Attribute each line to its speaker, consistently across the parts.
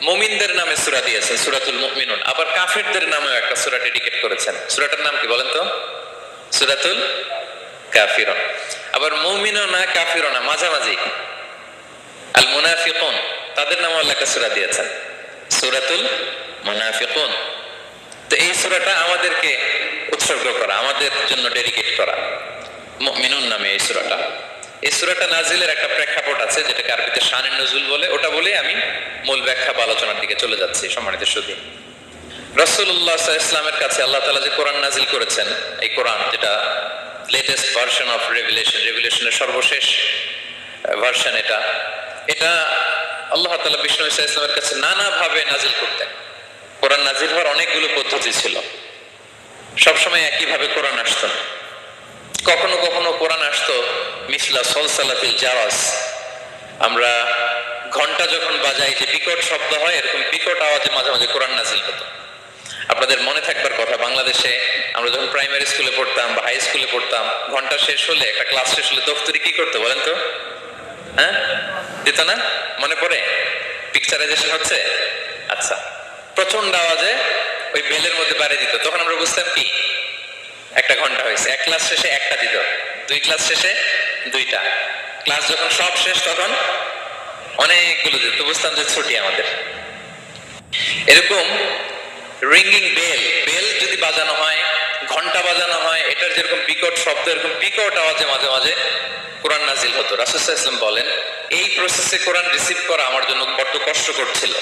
Speaker 1: মুমিনদের নামে সুরা দিয়েছেন, সুরাতুল মুমিনুন। আবার কাফেরদের নামেও একটা সুরা ডেডিকেট করেছেন। সুরাটার নাম কি বলেন তো? সূরাতুল কাফিরুন। আবার মুমিনও না, কাফিরও না, মাঝামাঝি। আল মুনাফিকুন, তাদের নামও আল্লাহ একটা সূরা দিয়েছেন। সূরাতুল মুনাফিকুন। তো এই সুরাটা আমাদেরকে উৎসর্গ করা, আমাদের জন্য ডেডিকেট করা। মুমিনুন নামে এই সূরাটা। এই সূরাটা নাজিলের একটা প্রেক্ষাপট আছে, যেটাকে আরবিতে শানের নজুল বলে। ওটা বলে আমি মূল ব্যাখ্যা বা আলোচনার দিকে চলে যাচ্ছি সম্মানিত সুদী রসুল্লাহ ইসলামের কাছে আল্লাহ তালা যে কোরআন নাজিল করেছেন, এই কোরআন, যেটা লেটেস্ট ভার্সন অফ রেগুলেশন রেগুলেশনের সর্বশেষ ভার্সন এটা এটা আল্লাহ তালা বিষ্ণু ইসা ইসলামের কাছে নানাভাবে নাজিল করতেন। কোরআন নাজিল হওয়ার অনেকগুলো পদ্ধতি ছিল। সবসময় একইভাবে কোরআন আসতো না। কখনো কখনো কোরআন আসতো, মিসলা সলসালাতিল জাওয়াজ আমরা ঘণ্টা যখন বাজাই যে বিকট শব্দ হয়, এরকম বিকট আওয়াজে মাঝে মাঝে কোরআন নাজিল হতো। আপনাদের মনে থাকবার কথা, বাংলাদেশে আমরা যখন প্রাইমারি স্কুলে পড়তাম বা হাই স্কুলে পড়তাম, ঘণ্টা শেষ হলে, একটা ক্লাস শেষ হলে দপ্তরি কি করতে বলেন তো? হ্যাঁ? দিত না? মনে পড়ে? পিকচারাইজেশন হচ্ছে? আচ্ছা। প্রচণ্ড আওয়াজে ওই বেলের মধ্যে বাড়ি দিত। তখন আমরা বুঝতাম কি? একটা ঘণ্টা হয়েছে। এক ক্লাস শেষে একটা দিত দুই ক্লাস শেষে দুইটা। ক্লাস যখন সব শেষ, তখন অনেকগুলো দিত বুঝতাম যে ছুটি আমাদের। এরকম রিঙ্গিং বেল বেল যদি বাজানো হয়, ঘণ্টা বাজানো হয়, এটার যেরকম বিকট শব্দ, এরকম বিকট আওয়াজে মাঝে মাঝে কোরআন নাজিল হতো। রাসুসাহ ইসলাম বলেন, এই প্রসেসে কোরআন রিসিভ করা আমার জন্য বড্ড কষ্ট ছিল।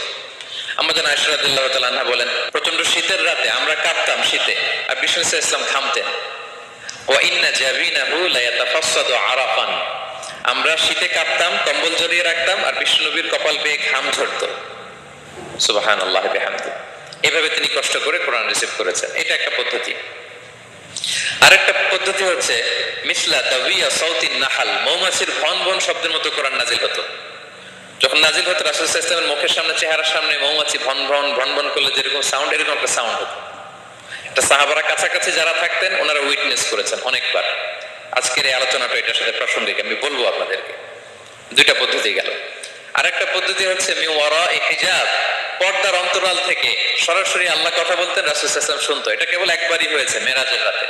Speaker 1: আমাদের আয়সরাদুল্লাহ তালান্না বলেন প্রচণ্ড শীতের রাতে আমরা কাঁপতাম শীতে। আর বিষ্ণু ইসলাম ঘামতেন। আরাফান। আমরা শীতে কাঁপতাম, কম্বল জড়িয়ে রাখতাম, আর বিষ্ণু নবীর কপাল বেয়ে ঘাম ঝরতো। সুবহানাল্লাহ বিহামদি। এভাবে তিনি কষ্ট করে কোরআন রিসিভ করেছেন। এটা একটা পদ্ধতি। আরেকটা পদ্ধতি হচ্ছে, মিসলা দাবিয়া সৌতিন নাহাল। মৌমাছির ভন ভন শব্দের মতো কোরআন নাজিল হতো। যখন নাজিল হতো, রাসুল ইসলামের মুখের সামনে, চেহারার সামনে মৌমাছি ভন ভন ভন ভন করলে যেরকম সাউন্ড এরকম একটা সাউন্ড হতো। এটা সাহাবারা কাছাকাছি যারা থাকতেন, ওনারা উইটনেস করেছেন অনেকবার। আজকের এই আলোচনাটা এটার সাথে প্রাসঙ্গিক, আমি বলব আপনাদেরকে। দুইটা পদ্ধতি গেল। আরেকটা পদ্ধতি হচ্ছে মিওয়ারা হিজাব, পর্দার অন্তরাল থেকে সরাসরি আল্লাহ কথা বলতেন, রাসুল ইসলাম শুনতো। এটা কেবল একবারই হয়েছে, মেরাজের রাতে।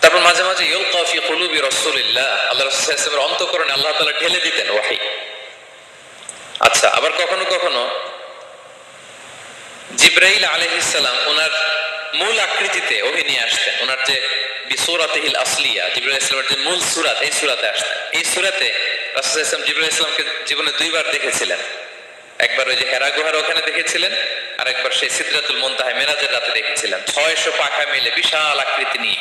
Speaker 1: তারপর মাঝে মাঝে ইউল কফি কুলুবি রসুলিল্লাহ, আল্লাহ রসুলের অন্তকরণে আল্লাহ তালা ঢেলে দিতেন ওয়াহি। আচ্ছা আবার কখনো কখনো জিব্রাইল আলহিসাল্লাম ওনার মূল আকৃতিতে ওহি নিয়ে আসতেন। ওনার যে বিসুরাতিহিল আসলিয়া, জিব্রাইল ইসলামের যে মূল সুরাত, এই সুরাতে আসতেন। এই সুরাতে রাসুল ইসলাম জিব্রাইল ইসলামকে জীবনে দুইবার দেখেছিলেন। একবার ওই যে হেরা গুহার ওখানে দেখেছিলেন আর একবার সেই সিদ্ধাতুল মুনতাহা মেরাজের রাতে দেখেছিলেন। ছয়শো পাখা মিলে বিশাল আকৃতি নিয়ে।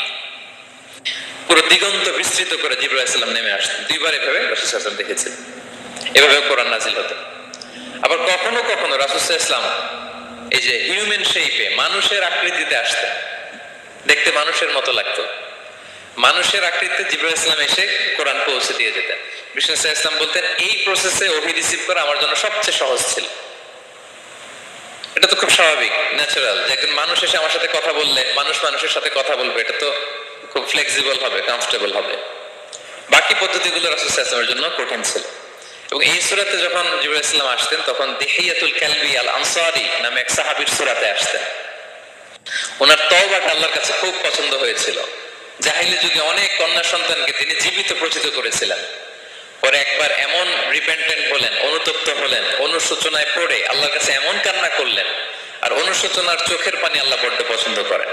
Speaker 1: পুরো দিগন্ত বিস্তৃত করে জিব্রাইল ইসলাম নেমে আসতেন। দুইবার এভাবে রাসুল ইসলাম দেখেছিলেন। এভাবে কোরআন নাজিল হতো। আবার কখনো কখনো রাসুল ইসলাম এই যে হিউম্যান শেপে মানুষের আকৃতিতে আসতেন। দেখতে মানুষের মতো লাগতো। মানুষের আকৃতিতে জিব্রাইল ইসলাম এসে কোরআন পৌঁছে দিয়ে যেতেন। বিষ্ণু ইসলাম বলতেন, এই প্রসেসে অভি রিসিভ করা আমার জন্য সবচেয়ে সহজ ছিল। এটা তো খুব স্বাভাবিক ন্যাচারাল যে একজন মানুষ এসে আমার সাথে কথা বললে, মানুষ মানুষের সাথে কথা বলবে, এটা তো খুব ফ্লেক্সিবল হবে কমফোর্টেবল হবে। বাকি পদ্ধতিগুলো রাসুল ইসলামের জন্য কঠিন ছিল। এবং এই সুরাতে যখন জিবুল ইসলাম আসতেন, তখন দেহিয়াতুল কালবি আল আনসারি নামে এক সাহাবির সুরাতে আসতেন। ওনার তওবাটা আল্লাহর কাছে খুব পছন্দ হয়েছিল। জাহিলি যুগে অনেক কন্যা সন্তানকে তিনি জীবিত প্রচিত করেছিলেন। পরে একবার এমন রিপেন্টেন্ট হলেন, অনুতপ্ত হলেন, অনুশোচনায় পড়ে আল্লাহর কাছে এমন কান্না করলেন আর অনুশোচনার চোখের পানি আল্লাহ বড্ড পছন্দ করেন।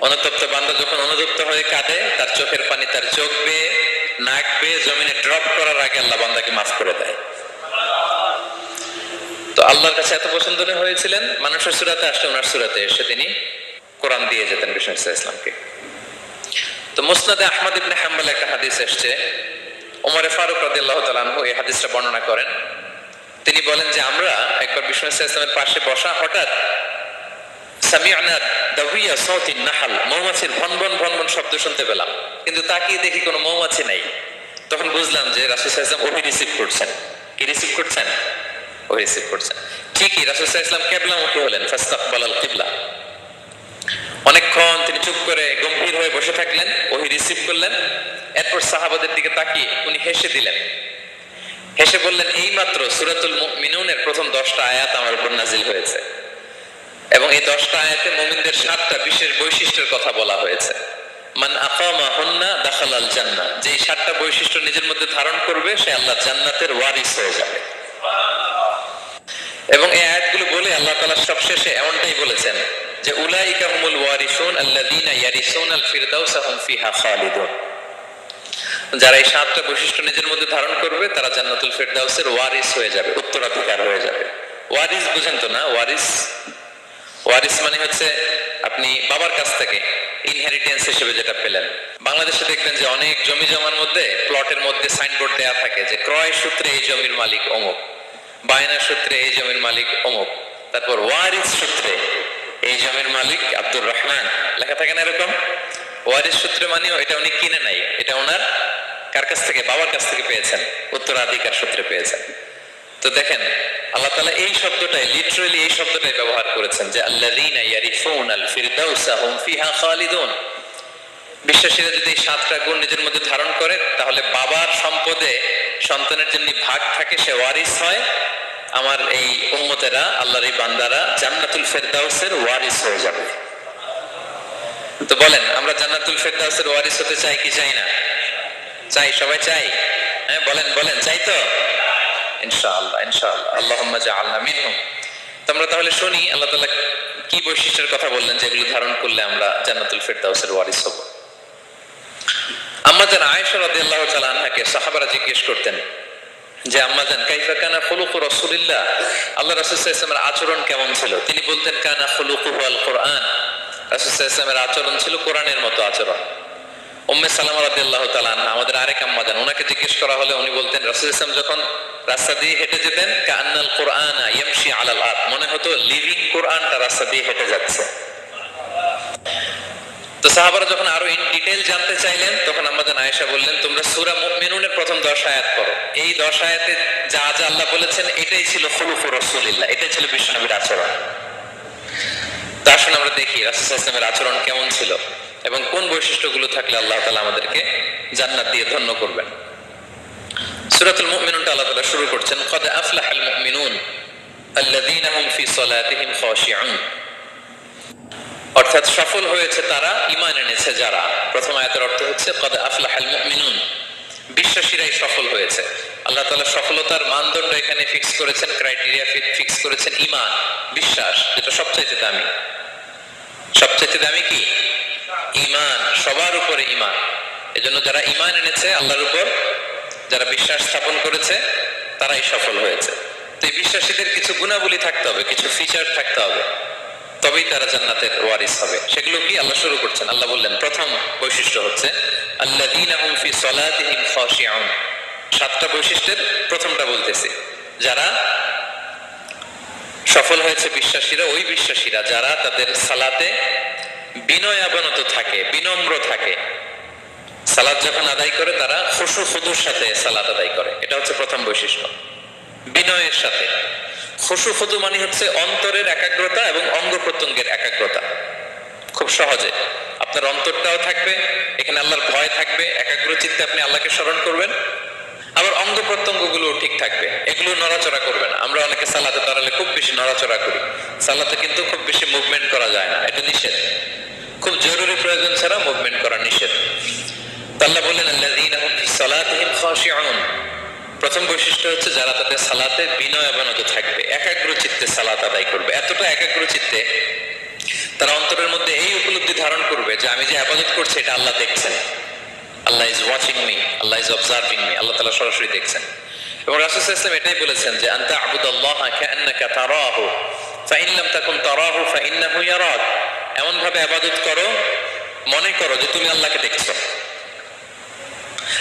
Speaker 1: অনুতপ্ত বান্দা যখন অনুতপ্ত হয়ে কাঁদে, তার চোখের পানি তার চোখ বেয়ে নাক বেয়ে জমিনে ড্রপ করার আগে আল্লাহ বান্দাকে মাফ করে দেয়। তো আল্লাহর কাছে এত পছন্দ হয়েছিলেন, মানুষের সুরাতে আসলে ওনার সুরাতে এসে তিনি কোরআন দিয়ে যেতেন বিষ্ণু ইসলামকে। তো মুসনাদে আহমদ ইবনে হাম্বাল একটা হাদিস এসছে, ওমরে ফারুক রাদিয়াল্লাহু তাআলা আনহু এই হাদিসটা বর্ণনা করেন। তিনি বলেন যে আমরা একবার বিষ্ণু ইসলামের পাশে বসা হঠাৎ সামিআনা দাবিয়া নাহাল। মৌমাছির শব্দ শুনতে পেলাম। কিন্তু তাকিয়ে দেখি কোনো মৌমাছি নাই। তখন বুঝলাম যে রাসুল ওহি রিসিভ করছেন। কি রিসিভ করছেন? রিসিভ করছেন। ঠিকই রাসুল হলেন কিবলা। অনেকক্ষণ তিনি চুপ করে গম্ভীর হয়ে বসে থাকলেন, ওহি রিসিভ করলেন। এরপর সাহাবাদের দিকে তাকিয়ে উনি হেসে দিলেন। হেসে বললেন, এই মাত্র সুরাতুল মিনুনের প্রথম দশটা আয়াত আমার উপর নাজিল হয়েছে। এবং এই দশটা আয়াতে মুমিনদের সাতটা বিশেষ বৈশিষ্ট্যের কথা বলা হয়েছে। মান আকামা হুন্না দাখাল আল জান্নাহ। যে সাতটা বৈশিষ্ট্য নিজের মধ্যে ধারণ করবে, সে আল্লাহ জান্নাতের ওয়ারিস হয়ে যাবে। এবং এই আয়াতগুলো বলে আল্লাহ তাআলা সবশেষে এমনটাই বলেছেন যে ওয়ারিসুন ইয়ারিসুন আল ফিহা খালিদুন। যারা এই সাতটা বৈশিষ্ট্য নিজের মধ্যে ধারণ করবে, তারা জান্নাতুল ফিরদাউসের ওয়ারিস হয়ে যাবে, উত্তরাধিকার হয়ে যাবে। ওয়ারিস বুঝেন তো না? ওয়ারিস ওয়ারিস মানে হচ্ছে আপনি বাবার কাছ থেকে ইনহেরিটেন্স হিসেবে যেটা পেলেন। বাংলাদেশে দেখবেন যে অনেক জমি জমার মধ্যে প্লটের মধ্যে সাইনবোর্ড দেয়া থাকে যে ক্রয় সূত্রে এই জমির মালিক অমুক, বায়না সূত্রে এই জমির মালিক অমুক, তারপর ওয়ারিস সূত্রে এই জমির মালিক আব্দুর রহমান। লেখা থাকে না এরকম? ওয়ারিস সূত্রে মানেও এটা উনি কিনে নাই, এটা ওনার কার কাছ থেকে? বাবার কাছ থেকে পেয়েছেন, উত্তরাধিকার সূত্রে পেয়েছেন। তো দেখেন আল্লাহ তাআলা এই শব্দটাই লিটারালি এই শব্দটাই ব্যবহার করেছেন যে, আল্লাযীনা ইয়ারিফুন আল ফিরদাউসা হুম ফিহা খালিদুন। বিশ্বাসীরা যদি এই সাতটা গুণ নিজের মধ্যে ধারণ করে, তাহলে বাবার সম্পদে সন্তানের জন্য ভাগ থাকে, সে ওয়ারিস হয়। আমার এই উম্মতেরা, আল্লাহর এই বান্দারা জান্নাতুল ফেরদাউসের ওয়ারিস হয়ে যাবে। তো বলেন, আমরা জান্নাতুল ফেরদাউসের ওয়ারিস হতে চাই কি চাই না? চাই, সবাই চাই? হ্যাঁ বলেন বলেন, চাই তো? ইনশাআল্লাহ ইনশাআল্লাহ। আল্লাহুম্মা জাআলনা মিনহুম। তো আমরা তাহলে শুনি, আল্লাহ কি বৈশিষ্ট্যের কথা বললেন যেগুলো ধারণ করলে আমরা জান্নাতুল ফেরদাউসের ওয়ারিস হব? আয়েশা রাদিয়াল্লাহু তাআলা আনহাকে সাহাবারা জিজ্ঞেস করতেন যে আম্মাজান কাইফা কানা খুলুকু রাসূলিল্লাহ? আল্লাহ রাসূল সাল্লাল্লাহু আলাইহি আচরণ কেমন ছিল? তিনি বলতেন, কানা খুলুকুহু আল কোরআন। রাসূল সাল্লাল্লাহু আচরণ ছিল কোরআনের মতো আচরণ। উম্মে আমাদের আরেক ওনাকে জিজ্ঞেস করা হলে উনি বলতেন ইসলাম যখন রাস্তা দিয়ে হেঁটে যেতেন কান্নাল কোরআনা আলাল মনে হতো লিভিং কোরআনটা রাস্তা দিয়ে হেঁটে যাচ্ছে। তো সাহাবারা যখন আরও ইন ডিটেল জানতে চাইলেন, তখন আমাদের আয়েশা বললেন, তোমরা সূরা মুমিনুনের প্রথম 10 আয়াত এই 10 আয়াতে যা যা আল্লাহ বলেছেন, এটাই ছিল খুলুফু এটাই ছিল বিশ্বনবীর আচরণ। তা আমরা দেখি রাসূল আচরণ কেমন ছিল। এবং কোন বৈশিষ্ট্যগুলো থাকলে আল্লাহ তালা আমাদেরকে জান্নাত দিয়ে ধন্য করবেন। সূরাতুল মুমিনুনটা আল্লাহ তালা শুরু করছেন, কদ আফলাহাল মুমিনুন আল্লাযীনা হুম ফি সালাতিহিম খাশিউন। অর্থাৎ সফল হয়েছে তারা, ঈমান এনেছে যারা। প্রথম আয়াতের অর্থ হচ্ছে, কদ আফলাহাল মুমিনুন। বিশ্বাসীরাই সফল হয়েছে। আল্লাহ তাআলা সফলতার মানদণ্ড এখানে ফিক্স করেছেন, ক্রাইটেরিয়া ফিক্স করেছেন ঈমান, বিশ্বাস, যেটা সবচাইতে দামি। সবচাইতে দামি কি? ঈমান সবার উপরে ঈমান এজন্য যারা ঈমান এনেছে, আল্লাহর উপর যারা বিশ্বাস স্থাপন করেছে, তারাই সফল হয়েছে। তো এই বিশ্বাসীদের কিছু গুণাবলী থাকতে হবে, কিছু ফিচার থাকতে হবে। তবেই তারা জান্নাতের ওয়ারিস হবে। সেগুলো কি? আল্লাহ শুরু করছেন। আল্লাহ বললেন, প্রথম বৈশিষ্ট্য হচ্ছে সাতটা বৈশিষ্ট্যের প্রথমটা বলতেছি। যারা সফল হয়েছে বিশ্বাসীরা, ওই বিশ্বাসীরা, যারা তাদের সালাতে বিনয়াবনত থাকে, বিনম্র থাকে। সালাদ যখন আদায় করে, তারা খুশু খুদুর সাথে সালাদ আদায় করে। এটা হচ্ছে প্রথম বৈশিষ্ট্য। বিনয়ের সাথে। খুশু খুদু মানে হচ্ছে অন্তরের একাগ্রতা এবং অঙ্গ প্রত্যঙ্গের একাগ্রতা। খুব সহজে। আপনার অন্তরটাও থাকবে, এখানে আল্লাহর ভয় থাকবে একাগ্র চিত্তে আপনি আল্লাহকে স্মরণ করবেন। আবার অঙ্গ প্রত্যঙ্গ ঠিক থাকবে। এগুলো নড়াচড়া করবে না। আমরা অনেকে সালাতে দাঁড়ালে খুব বেশি নড়াচড়া করি। সালাতে কিন্তু খুব বেশি মুভমেন্ট করা যায় না। এটা নিষেধ। খুব জরুরি প্রয়োজন ছাড়া মুভমেন্ট করা নিষেধ। আল্লাহ সালাতিহিম প্রথম বৈশিষ্ট্য হচ্ছে যারা তাদের সালাতে বিনয় অবনত থাকবে, একাগ্র চিত্তে সালাত আদায় করবে। এতটা একাগ্র চিত্তে তারা অন্তরের মধ্যে এই উপলব্ধি ধারণ করবে যে আমি যে আবাদত করছি, এটা আল্লাহ দেখছেন। Allah is watching me Allah is observing me আল্লাহ তালা সরাসরি দেখছেন। এবং রাসূল ওয়াসাল্লাম এটাই বলেছেন যে আনতা আবুদাল্লাহ কাআন্নাকা তারাহু ফাইন লাম তাকুন তারাহু ফাইন্নাহু এমন ভাবে ইবাদত করো, মনে করো যে তুমি আল্লাহকে দেখছ।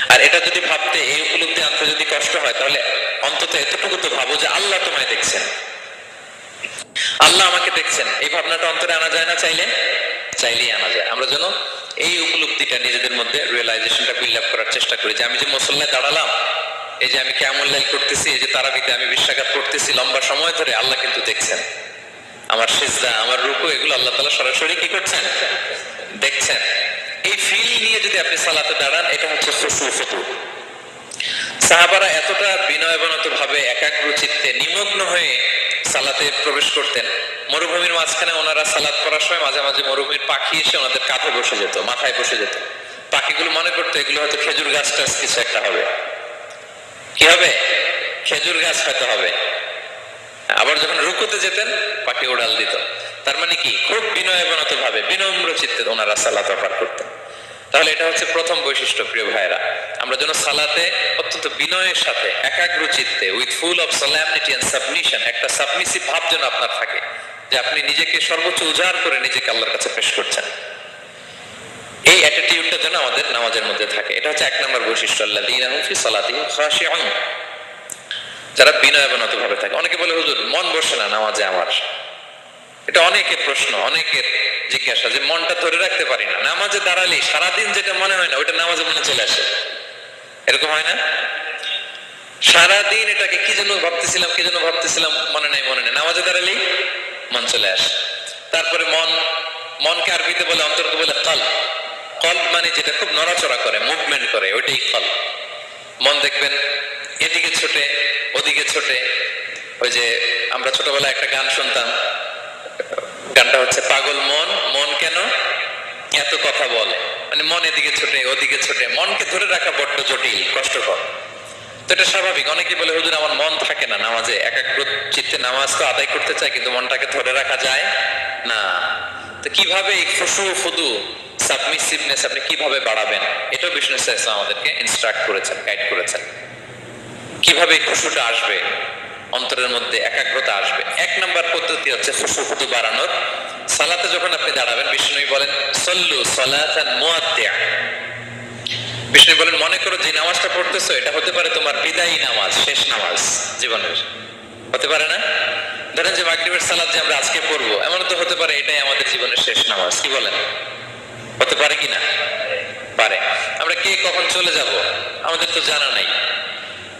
Speaker 1: আর এটা যদি ভাবতে, এই উপলব্ধি আনতে যদি কষ্ট হয়, তাহলে অন্তত এতটুকু তো ভাবো যে আল্লাহ তোমায় দেখছেন। আল্লাহ আমাকে দেখছেন। এই ভাবনাটা অন্তরে আনা যায় না চাইলে? চাইলেই আনা যায়। আমরা যেন এই উপলব্ধিটা নিজেদের মধ্যে রিয়েলাইজেশনটা বিল্ড আপ করার চেষ্টা করি। যে আমি যে মুসল্লায় দাঁড়ালাম, এই যে আমি কেমন লাইল করতেছি, এই যে তারাবিতে আমি বিশ্বাঘাত করতেছি লম্বা সময় ধরে আল্লাহ কিন্তু দেখছেন। আমার সিজদা, আমার রুকু, এগুলো আল্লাহ তালা সরাসরি কি করছেন? দেখছেন। এই ফিল নিয়ে যদি আপনি সালাতে দাঁড়ান, এটা হচ্ছে খুশু ফুতু সাহাবারা এতটা বিনয়বনত ভাবে একাগ্র চিত্তে নিমগ্ন হয়ে সালাতে প্রবেশ করতেন। মরুভূমির মাঝখানে ওনারা সালাত করার সময় মাঝে মাঝে মরুভূমির পাখি এসে ওনাদের কাঁধে বসে যেত, মাথায় বসে যেত। পাখিগুলো মনে করতো, এগুলো হয়তো খেজুর গাছ টাছ কিছু একটা হবে। কি হবে? খেজুর গাছ হয়তো হবে। আবার যখন রুকুতে যেতেন পাখি উড়াল দিত। তার মানে কি? খুব বিনয়বনত ভাবে বিনম্র চিত্তে ওনারা সালাত অফার করতেন। তাহলে এটা হচ্ছে প্রথম বৈশিষ্ট্য, প্রিয় ভাইরা আমরা যেন সালাতে অত্যন্ত বিনয়ের সাথে, একাগ্র চিত্তে with full of solemnity and submission একটা সাবমিসিভ ভাব যেন আপনার থাকে, যে আপনি নিজেকে সর্বোচ্চ উজাড় করে নিজেকে আল্লাহর কাছে পেশ করছেন। এই অ্যাটিটিউডটা যেন আমাদের নামাজের মধ্যে থাকে। এটা হচ্ছে এক নম্বর বৈশিষ্ট্য আল্লাহ ফি সালাতিহিম খাশিউন। যারা বিনয়বনত ভাবে থাকে। অনেকে বলে, হুজুর, মন বসে না নামাজে আমার। এটা অনেকের প্রশ্ন, অনেকের জিজ্ঞাসা যে, মনটা ধরে রাখতে পারি না। নামাজে দাঁড়ালে সারাদিন যেটা মনে হয় না ওটা নামাজে মনে চলে আসে। এরকম হয় না? সারাদিন এটাকে কি যেন ভাবতেছিলাম, কি যেন ভাবতেছিলাম, মনে নাই, মনে নেই। নামাজে দাঁড়ালেই মন চলে আসে। তারপরে মন, মনকে আরবিতে বলে, অন্তর্কে বলে কল কল মানে যেটা খুব নড়াচড়া করে মুভমেন্ট করে, ওইটাই কল মন দেখবেন, এদিকে ছোটে ওদিকে ছোটে, ওই যে আমরা ছোটবেলায় একটা গান শুনতাম। গানটা হচ্ছে, পাগল মন মন কেন এত কথা বলে? মানে মন এদিকে ছোটে, ওদিকে ছোটে। মনকে ধরে রাখা বড্ড জটিল, কষ্টকর। তো এটা স্বাভাবিক। অনেকে বলে, হুজুর, আমার মন থাকে না নামাজে। একাগ্র চিত্তে নামাজ তো আদায় করতে চায় কিন্তু মনটাকে ধরে রাখা যায় না। তো কীভাবে এই খুশু ফুদু সাবমিসিভনেস আপনি কীভাবে বাড়াবেন? এটাও বিষ্ণু ইসলাম আমাদেরকে ইনস্ট্রাক্ট করেছেন গাইড করেছেন। কীভাবে খুশুটা আসবে? অন্তরের মধ্যে একাগ্রতা আসবে। এক নম্বর পদ্ধতি হচ্ছে খুশু বাড়ানোর। সালাতে যখন আপনি দাঁড়াবেন বিষ্ণু বলেন, সল্লু সালাতান বিষ্ণু বলেন, মনে করো যে নামাজটা পড়তেছো, এটা হতে পারে তোমার বিদায়ী নামাজ, শেষ নামাজ জীবনের। হতে পারে না? ধরেন যে মাগরিবের সালাত যে আমরা আজকে পড়ব এমন তো হতে পারে এটাই আমাদের জীবনের শেষ নামাজ, কি বলেন? হতে পারে কি না? পারে। আমরা কে কখন চলে যাব? আমাদের তো জানা নাই।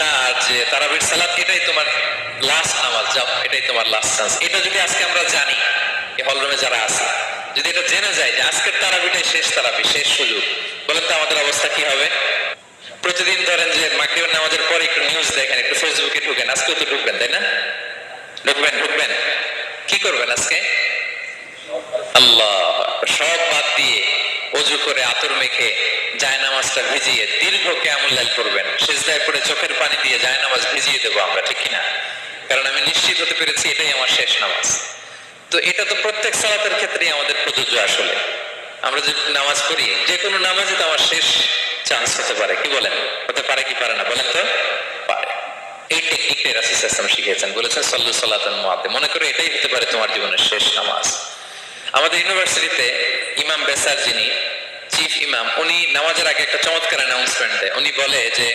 Speaker 1: আর যে তারাবির সালাত, এটাই তোমার লাস্ট নামাজ যাও এটাই তোমার লাস্ট চান্স এটা যদি আজকে আমরা জানি এই হলরুমে যারা আছে, যদি এটা জেনে যায় যে আজকের তারাবিটাই শেষ তারাবি, শেষ সুযোগ, বলেন তো আমাদের অবস্থা কি হবে? প্রতিদিন ধরেন যে মাগরিবের নামাজের পরে একটু নিউজ দেখেন, একটু ফেসবুকে ঢুকেন, আজকেও তো ঢুকবেন, তাই না? ঢুকবেন ঢুকবেন। কি করবেন আজকে? আল্লাহ সব বাদ দিয়ে অজু করে আতর মেখে জায় নামাজটা ভিজিয়ে দীর্ঘ কেমুল্লাল করবেন সেজদায় পড়ে চোখের পানি দিয়ে জায় নামাজ ভিজিয়ে দেবো আমরা, ঠিক কিনা? কারণ আমি নিশ্চিত হতে পেরেছি এটাই আমার শেষ নামাজ। তো এটা তো প্রত্যেক সালাতের ক্ষেত্রেই আমাদের প্রযোজ্য আসলে। আমরা যে নামাজ পড়ি, যে কোনো নামাজে তো আমার শেষ চান্স হতে পারে। কি বলেন? হতে পারে কি পারে না? বলেন তো? পারে। এই টেকনিকটা ইসলাম শিখিয়েছেন। বলেছেন, সল্লু মুআদ্দে মনে করো এটাই হতে পারে তোমার জীবনের শেষ নামাজ। আমাদের ইউনিভার্সিটিতে ইমাম বেসার যিনি, চিফ ইমাম, উনি নামাজের আগে একটা চমৎকার অ্যানাউন্সমেন্ট দেয়। উনি বলে যে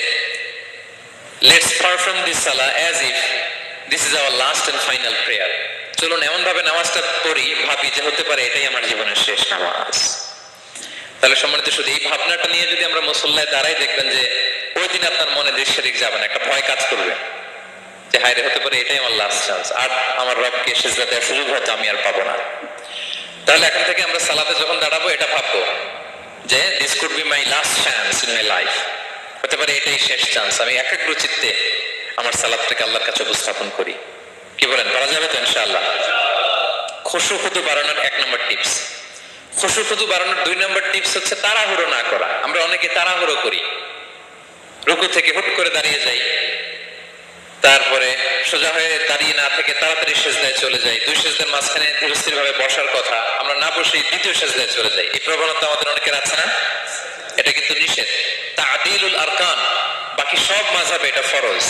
Speaker 1: let's perform this salah as if this is our last and final prayer চলুন এমন ভাবে নামাজটা পড়ি, ভাবি যে হতে পারে এটাই আমার জীবনের শেষ নামাজ। তাহলে সম্মানিত শুধু, এই ভাবনাটা নিয়ে যদি আমরা মুসল্লায় দাঁড়াই, দেখবেন যে ওই দিন আপনার মনে দৃশ্যরিক যাবে না, একটা ভয় কাজ করবে। যে হায়রে হতে পারে এটাই আমার লাস্ট চান্স আর আমার রবকে সেজদা দেওয়ার সুযোগ হয়তো আমি আর পাবো না। তাহলে এখন থেকে আমরা সালাতে যখন দাঁড়াবো, এটা ভাববো যে this could be my last chance in my life হতে পারে এটাই শেষ চান্স আমি একাগ্র চিত্তে আমার সালাদটাকে আল্লাহর কাছে উপস্থাপন করি। কি বলেন? করা যাবে তো ইনশাআল্লাহ? খুশু খুদু বাড়ানোর এক নম্বর টিপস খুশু খুদু বাড়ানোর দুই নম্বর টিপস হচ্ছে তাড়াহুড়ো না করা। আমরা অনেকে তাড়াহুড়ো করি। রুকু থেকে হুট করে দাঁড়িয়ে যাই। তারপরে সোজা হয়ে দাঁড়িয়ে না থেকে তাড়াতাড়ি সেজদায় চলে যাই। দুই সেজদার মাঝখানে ধীরস্থির ভাবে বসার কথা। আমরা না বসেই দ্বিতীয় সেজদায় চলে যাই। এই প্রবণতা আমাদের অনেকের আছে না? এটা কিন্তু নিষেধ। তাদিলুল আরকান, বাকি সব মাঝাবে এটা ফরজ।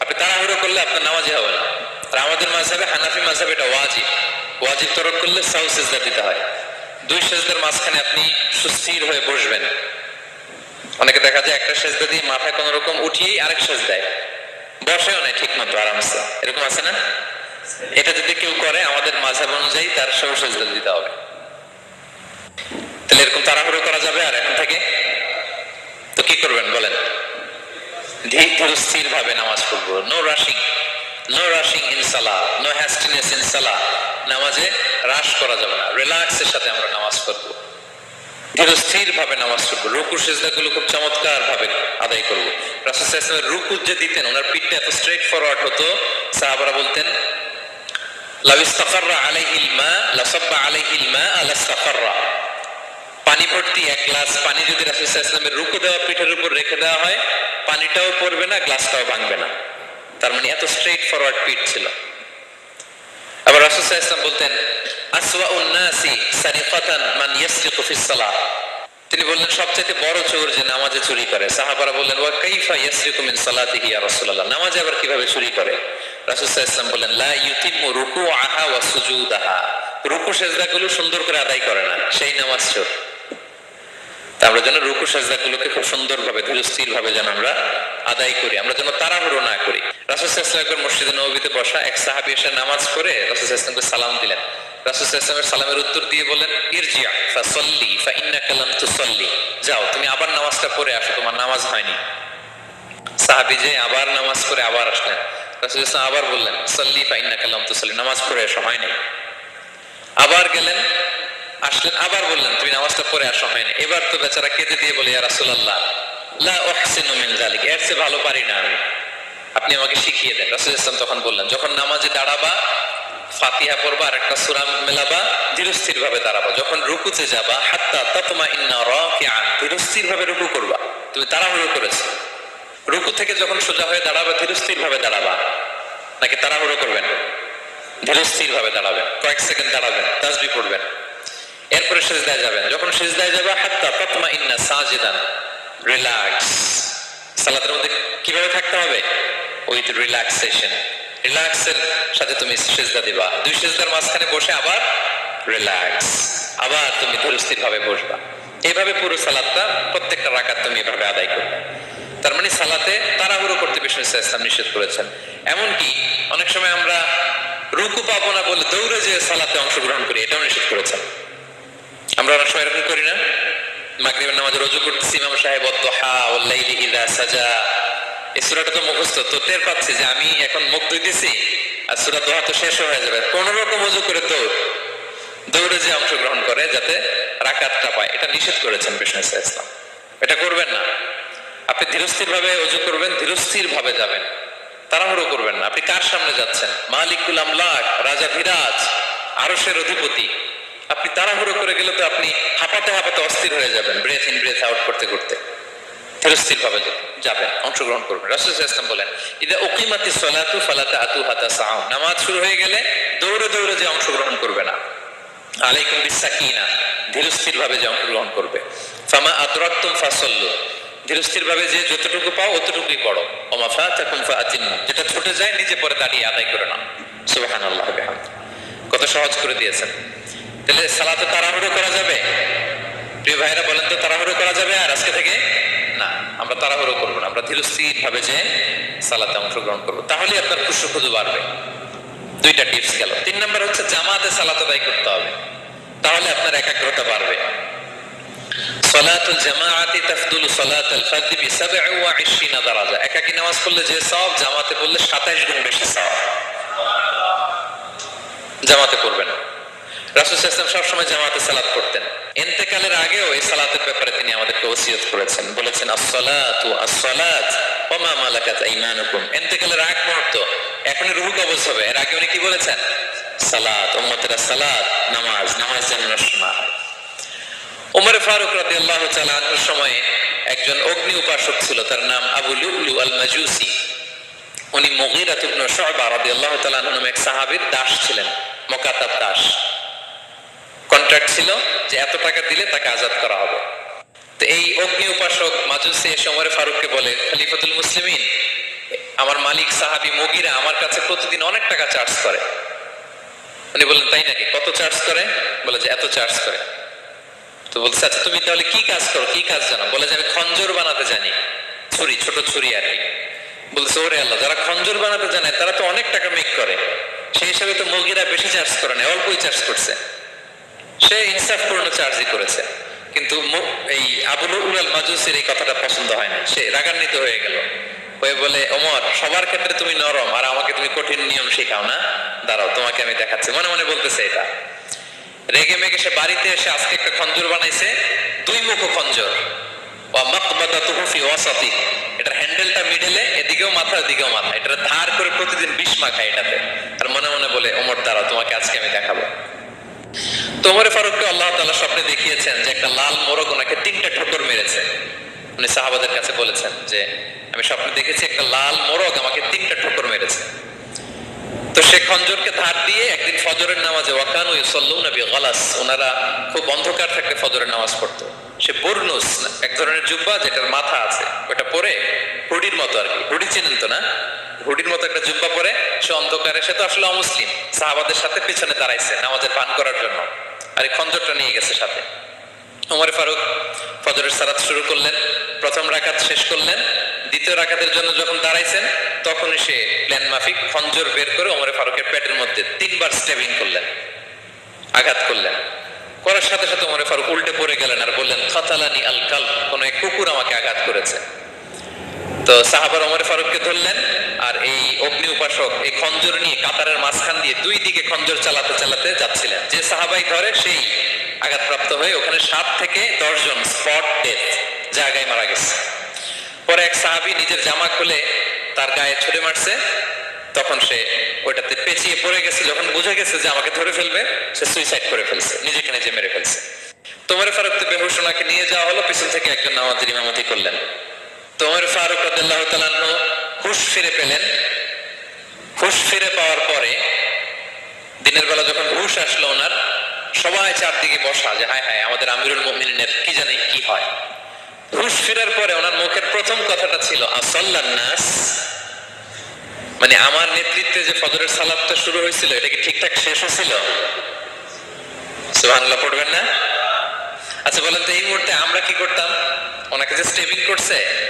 Speaker 1: আপনি তাড়াহুড়ো করলে আপনার নামাজি হবে না। আর আমাদের মাঝাবে হানাফি মাঝাবে এটা ওয়াজিব। ওয়াজিব তরক করলে সাউ সেজদা দিতে হয়। দুই সেজদার মাঝখানে আপনি সুস্থির হয়ে বসবেন। অনেকে দেখা যায় একটা সেজদা দিয়ে মাথায় কোন রকম উঠিয়েই আরেক সেজদায়। বসেও নাই ঠিক মতো আরামসে। এরকম আছে না? এটা যদি কেউ করে, আমাদের মাঝাব অনুযায়ী তার সব সেজদা দিতে হবে। তাহলে এরকম তাড়াহুড়ো করা যাবে আর এখন থেকে? তো কি করবেন বলেন? ধীর স্থির ভাবে নামাজ পড়ব। No rushing no rushing in no hastiness in নামাজে রাশ করা যাবে না। রিল্যাক্সের সাথে আমরা নামাজ পড়ব। ভাবে নামাজ পড়ব। খুব চমৎকার ভাবে আদায় করব। রুকু যে দিতেন, ওনার পিঠটা এত স্ট্রেট ফরওয়ার্ড হতো, সাহাবারা বলতেন পানি ভর্তি এক গ্লাস পানি যদি রাসুলের রুকু দেওয়া পিঠের উপর রেখে দেওয়া হয়, পানিটাও পড়বে না, গ্লাসটাও ভাঙবে না। তার মানে এত স্ট্রেট ফরওয়ার্ড পিঠ ছিল। আবার রাসূল ওয়াসাল্লাম বলতেন তিনি বললেন সবচেয়ে বড় চোর যে নামাজে চুরি করে। সাহাবারা বললেন কাইফা রাসূলুল্লাহ? নামাজে আবার কীভাবে চুরি করে? রাসূল সাল্লাল্লাহু আলাইহি বললেন, লা রুকুআহা ওয়া সুজুদাহা। রুকু সেজদাগুলো সুন্দর করে আদায় করে না, সেই নামাজ চোর। আমরা যেন রুকু সাজদাগুলোকে খুব সুন্দরভাবে ধীরস্থির ভাবে যেন আমরা আদায় করি, আমরা যেন তাড়াহুড়ো না করি। রাসুসাল্লামের মসজিদে নবীতে বসা এক সাহাবি এসে নামাজ পড়ে রাসুসাল্লামকে সালাম দিলেন। সালামের উত্তর দিয়ে বলেন ইরজিয়া ফা সল্লি কালাম তু যাও, তুমি আবার নামাজটা পড়ে আসো, তোমার নামাজ হয়নি। সাহাবি যে আবার নামাজ আবার আসলেন। আবার বললেন, সল্লি কালাম তু সল্লি নামাজ পড়ে হয়নি। আবার গেলেন, আসলেন, আবার বললেন, তুমি নামাজটা পড়ে আসো, হয়নি। এবার তো বেচারা কেঁদে দিয়ে বলে, ইয়া ভালো পারি না আমি। আপনি আমাকে শিখিয়ে দেন। রাসূল ইসলাম তখন বললেন, যখন নামাজে দাঁড়াবা ফাতিহা পড়বা আর একটা সূরা মেলাবা ধীরস্থির ভাবে দাঁড়াবা। যখন রুকুতে যাবা, হাত্তা তাতমা ইন্না রাকিআন ধীরস্থির ভাবে রুকু করবা। তুমি তাড়াহুড়ো করেছ। রুকু থেকে যখন সোজা হয়ে দাঁড়াবা ধীরস্থির ভাবে দাঁড়াবা। নাকি তাড়াহুড়ো করবেন? ধীরস্থির ভাবে দাঁড়াবেন। কয়েক সেকেন্ড দাঁড়াবেন তাসবি পড়বেন। এরপরে সেজদায় যাবেন। যখন সেজদায় যাবা, হাত্তা তাতমা ইন্না সাজিদান, রিল্যাক্স। সালাতের মধ্যে কীভাবে থাকতে হবে? With relaxation. রিল্যাক্সের সাথে তুমি সেজদা দিবা। দুই সেজদার মাঝখানে বসে আবার রিল্যাক্স আবার তুমি ধীরস্থির ভাবে বসবা। এইভাবে পুরো সালাদটা প্রত্যেকটা রাকাত তুমি এভাবে আদায় করবে। তার মানে সালাতে তাড়াহুড়ো করতে বিষ্ণু ইসলাম নিষেধ করেছেন। এমনকি অনেক সময় আমরা রুকু পাবো না বলে দৌড়ে যে সালাতে অংশগ্রহণ করি, এটাও নিষেধ করেছেন। আমরা অনেক সময় এরকম করি না? মাগরিবের নামাজ রজু করতেছি, ইমাম সাহেব, অদ্দহা ওয়াল্লাইলি ইযা সাজা। এই সূরাটা তো মুখস্থ, তো টের পাচ্ছি যে আমি এখন মুখ ধুইতেছি আর সূরা দোহা তো শেষ হয়ে যাবে। কোন রকম ওযু করে দৌড়। দৌড়ে যে অংশগ্রহণ করে যাতে রাকাতটা পায়, এটা নিষেধ করেছেন বিষ্ণু ইসলাম এটা করবেন না। আপনি ধীরস্থির ভাবে অজু করবেন ধীরস্থির ভাবে যাবেন। তাড়াহুড়ো করবেন না। আপনি কার সামনে যাচ্ছেন? মালিকুল আমলাক, রাজা ধীরাজ, আরশের অধিপতি। আপনি তাড়াহুড়ো করে গেলে তো আপনি হাঁপাতে হাঁপাতে অস্থির হয়ে যাবেন ব্রেথ ইন ব্রেথ আউট করতে করতে। ধীরস্থির ভাবে যাবেন অংশগ্রহণ করবেন রাসূল বলেন, ইদা উকিমাতি সলাতু ফালাতা আতু হাতা সাউ নামাজ শুরু হয়ে গেলে দৌড়ে দৌড়ে যে অংশগ্রহণ করবে না। আলাইকুম বিসাকিনা ধীরস্থির ভাবে যে অংশগ্রহণ করবে। ফামা আদরাক্তুম ফাসাল্লু ধীরস্থির ভাবে যে যতটুকু পাও অতটুকুই পড়ো। ওমা ফাতাকুম ফাআতিমু, যেটা ছুটে যায় নিজে পরে দাঁড়িয়ে আদায় করে নাও সুবহানাল্লাহ বিহামদ। কত সহজ করে দিয়েছেন। তাহলে সালাতে তাড়াহুড়ো করা যাবে? প্রিয় ভাইরা বলেন তো তাড়াহুড়ো করা যাবে আর আজকে থেকে? না, আমরা তাড়াহুড়ো করব না, আমরা ধীরস্থির ভাবে যে সালাতে অংশগ্রহণ করব। তাহলে আপনার খুশু খুদু বাড়বে। দুইটা টিপস গেল। তিন নম্বর হচ্ছে জামাতে সালাত আদায় করতে হবে। তাহলে আপনার একাগ্রতা বাড়বে। সলাতুল জামাআতি তাফদুলু সলাতাল ফারদি বি 27 দারাজা। একাকী নামাজ পড়লে যে সওয়াব, জামাতে পড়লে 27 গুণ বেশি সওয়াব। জামাতে পড়বেন। সাল্লাল্লাহু সবসময় জামাতে সালাত পড়তেন। ইন্তেকালের আগেও এই সালাতের ব্যাপারে তিনি আমাদেরকে ওসিয়ত করেছেন। বলেছেন, আস-সালাতু আস-সালাত, ওয়া মা মালাকাত আইমানুকুম। ইন্তেকালের আগ মুহূর্ত, এখনই রুহু কবজ হবে। এর আগে উনি কি বলেছেন? সালাত, উম্মতেরা সালাত, নামাজ নামাজ যেন নষ্ট উমর ফারুক রাদিয়াল্লাহু তাআলা আনহুর সময়ে একজন অগ্নি উপাসক ছিল, তার নাম আবু লুলু আল মাজুসি উনি মুগীরা ইবনে শুআবা রাদিয়াল্লাহু তাআলা নামে এক সাহাবীর দাস ছিলেন মুকাতাব দাস। কন্ট্রাক্ট ছিল যে এত টাকা দিলে তাকে আজাদ করা হবে। তো এই অগ্নি উপাসক মাজুসি এসে ওমর ফারুককে বলে, খলিফাতুল মুসলিমিন, আমার মালিক সাহাবী মুগীরা আমার কাছে প্রতিদিন অনেক টাকা চার্জ করে। উনি বললেন, তাই নাকি? কত চার্জ করে? বলে যে, এত চার্জ করে। তো বলছে আচ্ছা তুমি তাহলে কি কাজ করো? কি কাজ জানো? বলে যে, আমি খঞ্জর বানাতে জানি। ছুরি, ছোট ছুরি আর কি। বলছে, ওরে আল্লাহ, যারা খঞ্জর বানাতে জানে, তারা তো অনেক টাকা মেক করে। সেই হিসাবে তো মুরগিরা বেশি চার্জ করে না অল্পই চার্জ করছে। সে ইনসাফপূর্ণ চার্জই করেছে। কিন্তু এই আবুল উলাল মাজুসির এই কথাটা পছন্দ হয় না সে রাগান্বিত হয়ে গেল। হয়ে বলে, ওমর, সবার ক্ষেত্রে তুমি নরম, আর আমাকে তুমি কঠিন নিয়ম শেখাও না। দাঁড়াও, তোমাকে আমি দেখাচ্ছি। মনে মনে বলতেছে এটা। রেগে মেগে সে বাড়িতে এসে আজকে একটা খঞ্জর বানাইছে। দুই মুখ খঞ্জর। এটার হ্যান্ডেলটা মিডলে, এদিকেও মাথা, ওদিকেও মাথা। এটা ধার করে প্রতিদিন বিষ মাখায় এটাতে। আর মনে মনে বলে, ওমর, দাঁড়াও, তোমাকে তোমরে ফারুককে আল্লাহ তাআলা স্বপ্নে দেখিয়েছেন যে একটা লাল মোরগ ওনাকে তিনটা ঠোকর মেরেছে। উনি সাহাবাদের কাছে বলেছেন যে, আমি স্বপ্নে দেখেছি একটা লাল মোরগ আমাকে তিনটা ঠোকর মেরেছে। তো সে খঞ্জরকে ধার দিয়ে একদিন ফজরের নামাজে, ওয়াকানু ইউসাল্লুনা বিগালাস। ওনারা খুব অন্ধকার থাকলে ফজরের নামাজ পড়তো। সে বুরনুস এক ধরনের জুব্বা যেটার মাথা আছে, ওটা পরে হুডির মতো আর কি। হুডি চেনেন তো না? হুডির মতো একটা জুব্বা পরে সে অন্ধকারে, সে তো আসলে অমুসলিম। সাহাবাদের সাথে পিছনে দাঁড়াইছে নামাজের পান করার জন্য। আর এই খঞ্জরটা নিয়ে গেছে সাথে। ওমর ফারুক ফজরের সালাত শুরু করলেন, প্রথম রাকাত শেষ করলেন, দ্বিতীয় রাকাতের জন্য যখন দাঁড়াইছেন, তখনই সে প্ল্যান মাফিক খঞ্জর বের করে ওমর ফারুকের পেটের মধ্যে তিনবার স্টেবিং করলেন, আঘাত করলেন। করার সাথে সাথে ওমর ফারুক উল্টে পড়ে গেলেন আর বললেন খাতালানি আল কাল কোন এক কুকুর আমাকে আঘাত করেছে। তো সাহাবার ওমর ফারুককে ধরলেন, আর এই অগ্নি উপাসক, এই খঞ্জর নিয়ে কাতারের মাঝখান দিয়ে দুই দিকে খঞ্জর চালাতে চালাতে যাচ্ছিলেন। যে সাহাবাই ধরে, সেই আঘাতপ্রাপ্ত হয়ে ওখানে সাত থেকে দশ জন স্পট ডেথ জায়গায় মারা গেছে। পরে এক সাহাবি নিজের জামা খুলে তার গায়ে ছুড়ে মারছে। তখন সে ওইটাতে পেঁচিয়ে পড়ে গেছে, যখন বুঝে গেছে যে আমাকে ধরে ফেলবে, সে সুইসাইড করে ফেলছে নিজেকে নিজে মেরে ফেলছে। তোমার ফারুক তো বেহুশ নিয়ে যাওয়া হলো, পিছন থেকে একজন নামাজের ইমামতি করলেন। তোমার ফারুক রাদিয়াল্লাহু তাআলা আনহু হুশ ফিরে পেলেন। হুশ ফিরে পাওয়ার পরে দিনের বেলা যখন হুশ আসলো ওনার, সবাই চারদিকে বসা যে, হায় হায়, আমাদের আমিরুল মুমিনিনের কি জানি কি হয়? হুশ ফেরার পরে ওনার মুখের প্রথম কথাটা ছিল নাস। মানে আমার নেতৃত্বে যে ফজরের সালাতটা শুরু হয়েছিল, এটা কি ঠিকঠাক শেষ হয়েছিল? সুবহানাল্লাহ, পড়বেন না? আচ্ছা বলেন তো, এই মুহূর্তে আমরা কি করতাম? ওনাকে যে স্টেবিং করছে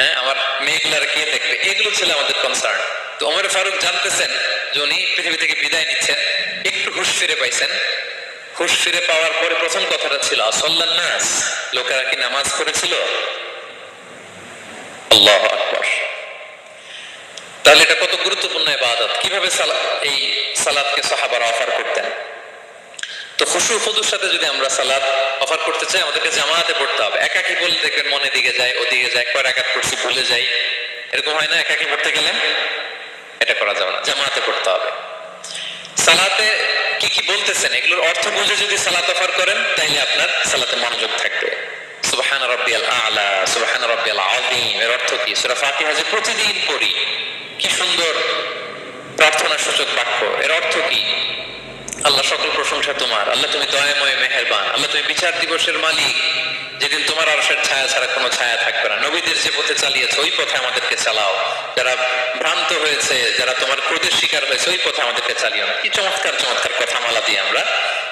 Speaker 1: হ্যাঁ আমার মেয়েগুলার কে দেখবে? এগুলো ছিল আমাদের কনসার্ন তো ওমর ফারুক জানতেছেন যে উনি পৃথিবী থেকে বিদায় নিচ্ছেন, একটু হুশ ফিরে পাইছেন। হুশ ফিরে পাওয়ার পরে প্রথম কথাটা ছিল, আসল্লান নাস। লোকেরা কি নামাজ পড়েছিল? আল্লাহ আকবার। তাহলে এটা কত গুরুত্বপূর্ণ ইবাদত? কীভাবে সালা- এই সালাদকে সাহাবারা অফার করতেন? তো খুশু খুদুর সাথে যদি আমরা সালাদ অফার করতে চাই, আমাদেরকে জামাতে পড়তে হবে। একাকি বলে দেখবেন মনে দিকে যায়, ওদিকে যায় কয় একাত পড়ছি ভুলে যাই। এরকম হয় না? একাকি পড়তে গেলে এটা করা যাবে না জামাতে পড়তে হবে। সালাতে কি কি বলতেছেন? এগুলোর অর্থ বুঝে যদি সালাত অফার করেন, তাইলে আপনার সালাতে মনোযোগ থাকবে। সুবহান রাব্বিয়াল আলা, সুবহান রাব্বিয়াল আযীম। এর অর্থ কি? সূরা ফাতিহা যে প্রতিদিন পড়ি, কি সুন্দর প্রার্থনা সূচক বাক্য। এর অর্থ কি? আল্লাহ সকল প্রশংসা তোমার। আল্লাহ তুমি দয়াময়, মেহেরবান। আল্লাহ তুমি বিচার দিবসের মালিক। যেদিন তোমার আরশের ছায়া ছাড়া কোনো ছায়া থাকবে না। নবীদের যে পথে চালিয়েছে, ওই পথে আমাদেরকে চালাও। যারা ভ্রান্ত হয়েছে, যারা তোমার ক্রোধের শিকার হয়েছে, ওই পথে আমাদেরকে চালিও না। কি চমৎকার চমৎকার কথা মালা দিয়ে আমরা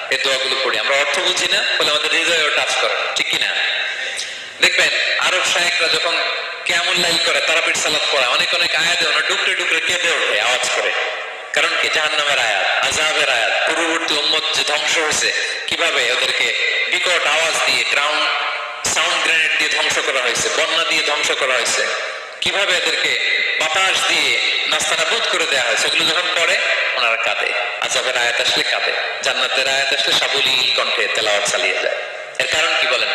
Speaker 1: এই দোয়াগুলো পড়ি। আমরা অর্থ বুঝি না বলে আমাদের হৃদয়েও টাচ করে। ঠিক কিনা দেখবেন, আরব শাহেকরা যখন কেমন লাইল করে, তারাবির সালাত পড়ায়, অনেক অনেক আয়াতে ওরা ডুকরে ডুকরে কেঁদে ওঠে আওয়াজ করে। কারণ কি? জাহান্নামের আয়াত আজাবের আয়াত, পূর্ববর্তী উম্মত যে ধ্বংস হয়েছে, কীভাবে ওদেরকে বিকট আওয়াজ দিয়ে গ্রাউন্ড সাউন্ড গ্রেনেড দিয়ে ধ্বংস করা হয়েছে, বন্যা দিয়ে ধ্বংস করা হয়েছে, কীভাবে এদেরকে বাতাস দিয়ে নাস্তানাবুদ করে দেওয়া হয়েছে এগুলো যখন পড়ে, ওনারা কাঁদে। আজাবের আয়াত আসলে কাঁদে। জান্নাতের আয়াত আসলে সাবলীল কণ্ঠে তেলাওয়াত চালিয়ে যায়। এর কারণ কি বলেন?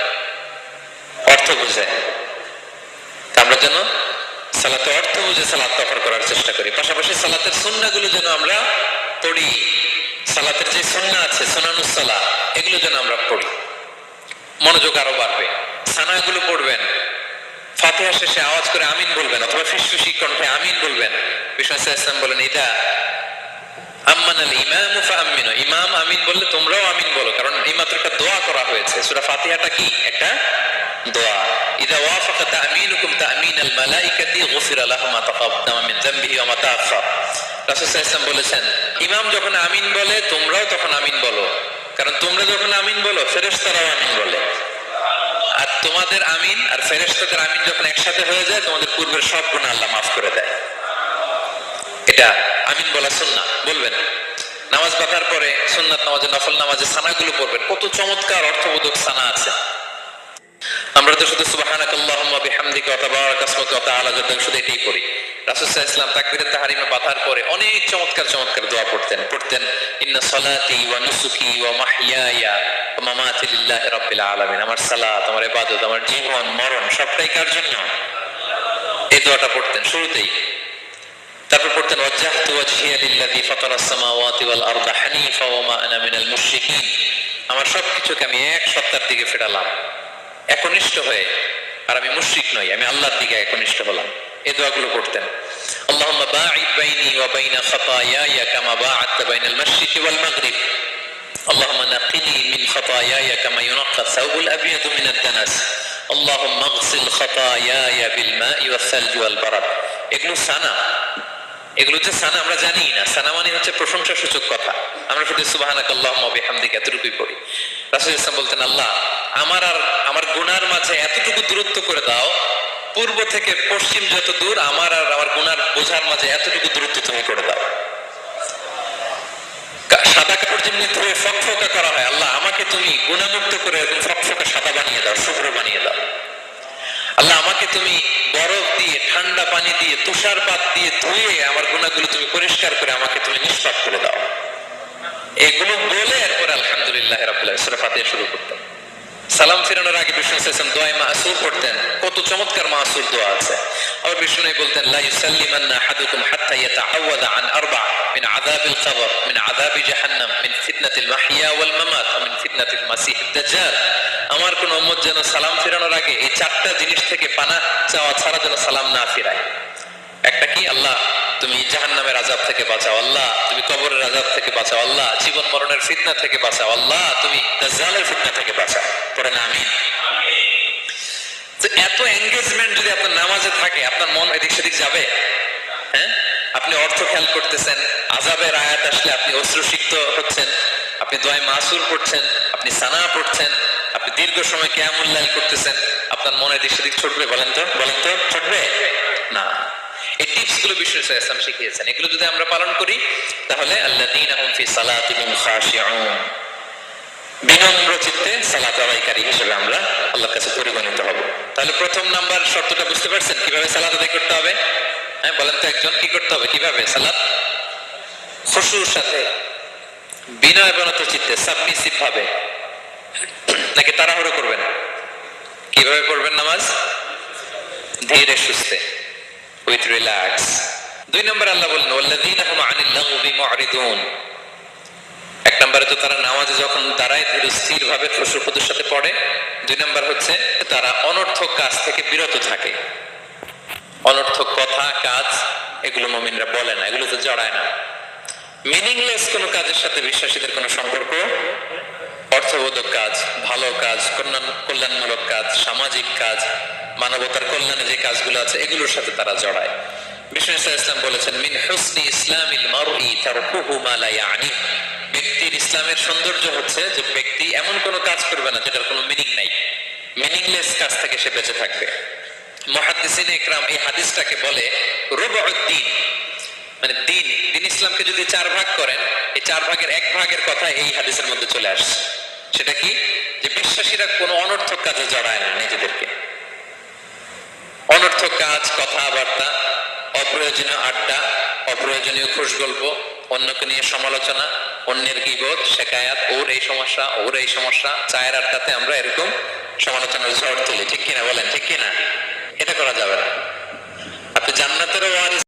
Speaker 1: অর্থ বুঝে। আমরা যেন সালাতে অর্থ বুঝে সালাত অফার করার চেষ্টা করি। পাশাপাশি সালাতের সুন্নাগুলো যেন আমরা পড়ি। সালাতের যে সুন্না আছে সোনানুসালা এগুলো যেন আমরা পড়ি। মনোযোগ আরও বাড়বে। সানাগুলো পড়বেন। ফাতেহা শেষে আওয়াজ করে আমিন বলবেন, অথবা ফিসফিসি কণ্ঠে আমিন বলবেন। বিষ্ণু ইসলাম বলেন এটা আম্মান আল ইমাম ইমাম আমিন বললে তোমরাও আমিন বলো, কারণ এই মাত্র একটা দোয়া করা হয়েছে। সূরা ফাতিহাটা কি? একটা দোয়া। তামিনুকুম তামিন আল মালাইকাতি গুফিরা লাহু মা তাকাদ্দামা মিন যামবিহি ওয়া মা তাআখার রাসূল ওয়াসাল্লাম বলেছেন, ইমাম যখন আমিন বলে, তোমরাও তখন আমিন বলো। কারণ তোমরা যখন আমিন বলো, ফেরেশতারাও আমিন বলে। আর তোমাদের আমিন আর ফেরেশতাদের আমিন যখন একসাথে হয়ে যায়, তোমাদের পূর্বের সব গুনাহ আল্লাহ মাফ করে দেয়। এটা আমিন বলা সুন্নাহ। বলবেন, নামাজ বাঁধার পরে সুন্নাত নামাজে নফল নামাজে সানাগুলো পড়বেন। কত চমৎকার অর্থবোধক সানা আছে। আমরা তো শুধু সুবহানাক শুধু এটাই পরে অনেক চমৎকার চমৎকার দোয়া পড়তেন। পড়তেন, ইন্না ওয়া নুসুকি ওয়া রাব্বিল আলামিন। আমার সালাত, আমার ইবাদত, আমার জীবন, মরণ, সবটাই কার জন্য? এই দোয়াটা পড়তেন শুরুতেই। তারপর পড়তেন, ওয়াজ্জাহতু ওয়াজহিয়া লিল্লাযী ফাতারাস সামাওয়াতি ওয়াল আরদা হানিফা ওয়া মা আনা মিনাল মুশরিকিন। আমার সবকিছুকে আমি এক সত্তার দিকে ফেরালাম। একনিষ্ঠ হয়ে আর আমি মুশরিক নই আমি আল্লাহর দিকে একনিষ্ঠ হলাম এই দোয়াগুলো পড়তেন আল্লাহুম্মা বাঈদ বাইনি ওয়া বাইনা খাতায়ায়া কামা বাআদতা বাইনাল মাশরিকি ওয়াল মাগরিব اللهم نقني من خطاياي كما ينقى الثوب الابيض من الدنس اللهم اغسل خطاياي بالماء والثلج والبرد এগুলো সানা এগুলো যে সানা, আমরা জানি না। সানা মানে হচ্ছে প্রশংসা সূচক কথা। আমরা শুধু সুবাহানাক আল্লাহুম্মা বিহামদিকা এতটুকুই পড়ি। রাসূল ইসলাম বলতেন, আল্লাহ, আমার আর, আমার গুনার মাঝে এতটুকু দূরত্ব করে দাও, পূর্ব থেকে পশ্চিম যত দূর, আমার আর আমার গুনার বোঝার মাঝে এতটুকু দূরত্ব তুমি করে দাও। সাদা কাপড় যেমনি ধুয়ে ফকফকা করা হয়, আল্লাহ, আমাকে তুমি গুণামুক্ত করে এরকম ফকফকা সাদা বানিয়ে দাও, শুভ্র বানিয়ে দাও। আল্লাহ, আমাকে তুমি বরফ দিয়ে ঠান্ডা দিয়ে তুষারপাত দিয়ে ধুয়ে আমার গুণাগুলো তুমি পরিষ্কার করে আমাকে তুমি নিষ্পাত করে দাও। এগুলো বলে এরপর আলহামদুলিল্লাহ ফাতিহা শুরু করতেন। সালাম ফিরানোর আগে বিষ্ণু সাল্লাম দোয়ায় মাসুর পড়তেন কত চমৎকার মাসুর দোয়া আছে। আবার বিষ্ণু বলতেন, লা ইউসাল্লিমান্না হাত্তা আন আরবা মিন আযাবিল কবর, মিন আযাবি জাহান্নাম, মিন ফিতনাতিল মাহইয়া ওয়াল মামাত মিন ফিতনাতিল মাসিহিদ দাজ্জাল আমার কোন উম্মত যেন সালাম ফিরানোর আগে এই চারটা জিনিস থেকে পানা চাওয়া ছাড়া যেন সালাম না ফিরায়। একটা কি? আল্লাহ, তুমি জাহান্নামের আজাব থেকে বাঁচাও, আল্লাহ, তুমি কবরের আজাব থেকে বাঁচাও, আল্লাহ, জীবন মরণের ফিতনা থেকে বাঁচাও, আল্লাহ, তুমি দাজ্জালের ফিতনা থেকে বাঁচাও। পড়ে না আমি এত এঙ্গেজমেন্ট যদি আপনার নামাজে থাকে, আপনার মন এদিক সেদিক যাবে? হ্যাঁ? আপনি অর্থ খেয়াল করতেছেন আজাবের আয়াত আসলে আপনি অশ্রুসিক্ত হচ্ছেন, আপনি দোয়ায় মাসুর পড়ছেন, আপনি সানা পড়ছেন, আপনি দীর্ঘ সময় কেয়ামুল্লাহ করতেছেন, আপনার মনে এদিক সেদিক ছুটবে, বলেন তো? বলেন তো? ছুটবে? না। এই টিপসগুলো বিশ্ব ইসলাম শিখিয়েছেন। এগুলো যদি আমরা পালন করি, তাহলে আল্লাহ ফি সালাতিহিম খাশিউন। বিনম্র চিত্তে সালাত আদায়কারী হিসেবে আমরা আল্লাহর কাছে পরিগণিত হব। তাহলে প্রথম নাম্বার শর্তটা বুঝতে পারছেন? কীভাবে সালাত আদায় করতে হবে? হ্যাঁ বলেন তো একজন, কি করতে হবে? কীভাবে? সালাত খুশুর সাথে বিনয় বনত চিত্তে সাবমিসিভ ভাবে, নাকি তাড়াহুড়ো করবেন? কীভাবে পড়বেন নামাজ? ধীরে সুস্থে। With relax. দুই নম্বর আল্লাহ বললেন, ওয়াল্লাযীনা হুম আনিল লাগবি মুআরিদুন এক নম্বরে তো তারা নামাজে যখন দাঁড়ায় ধীর স্থির ভাবে খুশুখুদুর সাথে পড়ে। দুই নম্বর হচ্ছে তারা অনর্থক কাজ থেকে বিরত থাকে। অনর্থক কথা, কাজ, এগুলো মমিনরা বলে না, এগুলো তো জড়ায় না। মিনিংলেস কোনো কাজের সাথে বিশ্বাসীদের কোনো সম্পর্ক অর্থবোধক কাজ, ভালো কাজ, কল্যাণ কল্যাণমূলক কাজ, সামাজিক কাজ, মানবতার কল্যাণে যে কাজগুলো আছে, এগুলোর সাথে তারা জড়ায়। ইসলাম বলেছেন, মিন হুসনি ইসলামিল ব্যক্তির ইসলামের সৌন্দর্য হচ্ছে যে ব্যক্তি এমন কোনো কাজ করবে না যেটার কোনো মিনিং নাই। মিনিংলেস কাজ থেকে সে বেঁচে থাকবে। মুহাদ্দিসিন ইকরাম এই হাদিসটাকে বলে রুবউদ্দিন। মানে দিন ইসলামকে যদি চার ভাগ করেন, এই চার ভাগের এক ভাগের কথা এই হাদিসের মধ্যে চলে আসছে। সেটা কি? যে বিশ্বাসীরা কোনো অনর্থক কাজে জড়ায় না নিজেদেরকে। অনর্থক কাজ, কথাবার্তা, অপ্রয়োজনীয় আড্ডা, অপ্রয়োজনীয় খুশ গল্প অন্যকে নিয়ে সমালোচনা, অন্যের গিবত, শেখায়াত, ওর এই সমস্যা, ওর এই সমস্যা, চায়ের আড্ডাতে আমরা এরকম সমালোচনার ঝড় তুলি। ঠিক কিনা বলেন? ঠিক কিনা? এটা করা যাবে না। আপনি জান্নাতেরও ওয়ারিস